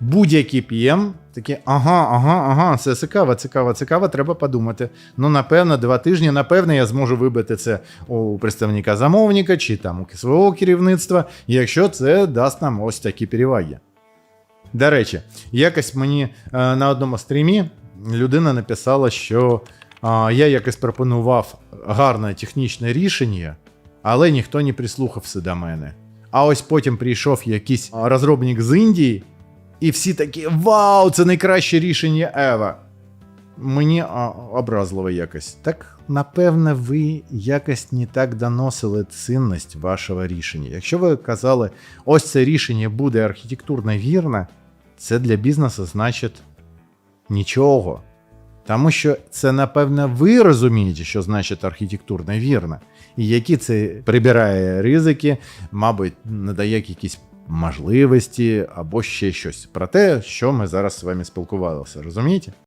будь-який PM такі, ага, ага, ага, це цікаво, цікаво, цікаво, треба подумати. Ну, напевно, два тижні, напевно, я зможу вибити це у представника замовника чи там у свого керівництва, якщо це дасть нам ось такі переваги. До речі, якось мені е, на одному стрімі людина написала, що я якось пропонував гарне технічне рішення, але ніхто не прислухався до мене. А ось потім прийшов якийсь розробник з Індії, і всі такі: Вау, це найкраще рішення Ева. Мені образливо якось. Так, напевне, ви якось не так доносили цінність вашого рішення. Якщо ви казали, ось це рішення буде архітектурно вірне, це для бізнесу значить нічого. Тому що це, напевно, ви розумієте, що значить архітектурно вірно, і які це прибирає ризики, мабуть, надає якісь можливості або ще щось про те, що ми зараз з вами спілкувалися. Розумієте?